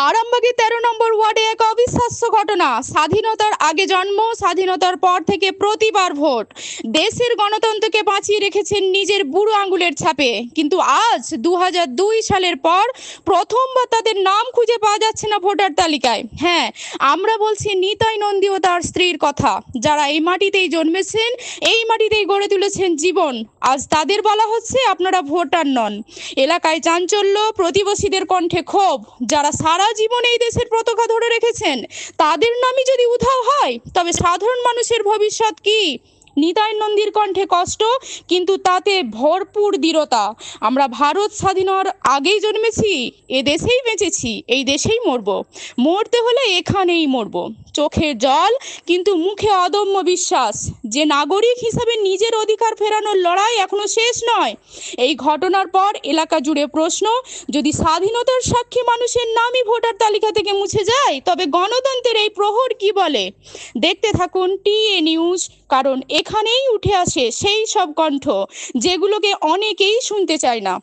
আরামবাগের তেরো নম্বর ওয়ার্ডে এক অবিশ্বাস্য ঘটনা। স্বাধীনতার আগে জন্ম, স্বাধীনতার পর থেকে প্রতিবার ভোট। দেশের গণতন্ত্রকে বাঁচিয়ে রেখেছেন নিজের বুড়ো আঙ্গুলের ছাপে। কিন্তু আজ দু সালের পর প্রথমবার তাদের নাম খুঁজে পাওয়া যাচ্ছে না ভোটার তালিকায়। হ্যাঁ আমরা বলছি নিতাই নন্দী ও তার স্ত্রীর কথা। যারা এই মাটিতেই জন্মেছেন, এই মাটিতেই গড়ে তুলেছেন জীবন। আজ তাদের বলা হচ্ছে আপনারা ভোটার নন। এলাকায় চাঞ্চল্য, প্রতিবেশীদের কণ্ঠে ক্ষোভ। যারা সারা জীবন এই দেশের পতাকা ধরে রেখেছেন তাদের নামই যদি উধাও হয় তবে সাধারণ মানুষের ভবিষ্যৎ কি? নিতাই নন্দীর কণ্ঠে কষ্ট, কিন্তু তাতে ভরপুর দৃঢ়তা। আমরা ভারত স্বাধীন হওয়ার আগেই জন্মেছি, এ দেশেই বেঁচেছি, এই দেশেই মরব। মরতে হলে এখানেই মরব। চোখের জল, কিন্তু মুখে অদম্য বিশ্বাস। যে নাগরিক হিসাবে নিজের অধিকার ফেরানোর লড়াই এখনও শেষ নয়। এই ঘটনার পর এলাকা জুড়ে প্রশ্ন, যদি স্বাধীনতার সাক্ষী মানুষের নামই ভোটার তালিকা থেকে মুছে যায়, তবে গণতন্ত্রের এই প্রহর কি বলে? দেখতে থাকুন টিএ নিউজ কারণ এখানেই উঠে আসে সেই সব কণ্ঠ যেগুলোকে অনেকেই শুনতে চায় না।